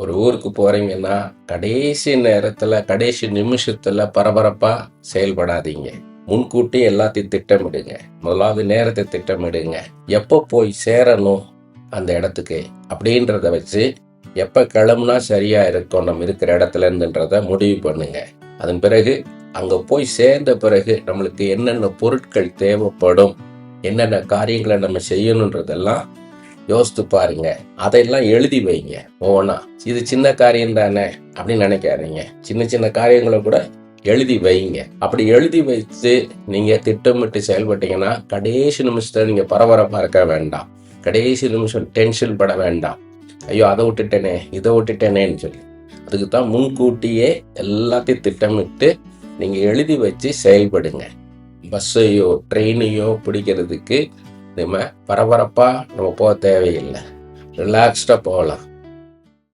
ஒரு ஊருக்கு போறீங்கன்னா கடைசி நேரத்துல கடைசி நிமிஷத்துல பரபரப்பா செயல்படாதீங்க. முன்கூட்டி எல்லாத்தையும் திட்டமிடுங்க. முதலாவது நேரத்தை திட்டமிடுங்க. எப்போ போய் சேரணும் அந்த இடத்துக்கு அப்படின்றத வச்சு எப்போ கிளம்புனா சரியா இருக்கும் நம்ம இருக்கிற இடத்துல இருந்துன்றத முடிவு பண்ணுங்க. அதன் பிறகு அங்கே போய் சேர்ந்த பிறகு நம்மளுக்கு என்னென்ன பொருட்கள் தேவைப்படும் என்னென்ன காரியங்களை நம்ம செய்யணுன்றதெல்லாம் யோசித்து பாருங்க. அதையெல்லாம் எழுதி வைங்க. ஒவ்வொன்றா இது சின்ன காரியம் தானே அப்படின்னு நினைக்காதீங்க. சின்ன சின்ன காரியங்களை கூட எழுதி வைங்க. அப்படி எழுதி வைத்து நீங்க திட்டமிட்டு செயல்பட்டீங்கன்னா கடைசி நிமிஷத்துல நீங்க பரபரப்பா இருக்க வேண்டாம். கடைசி நிமிஷம் டென்ஷன் பட வேண்டாம். ஐயோ அதை விட்டுட்டேனே இதை விட்டுட்டேனேன்னு சொல்லி. அதுக்கு தான் முன்கூட்டியே எல்லாத்தையும் திட்டமிட்டு நீங்க எழுதி வச்சு செயல்படுங்க. பஸ்ஸையோ ட்ரெயினையோ பிடிக்கிறதுக்கு நம்ம பரபரப்பாக நம்ம போக தேவையில்லை. ரிலாக்ஸ்டாக போகலாம்.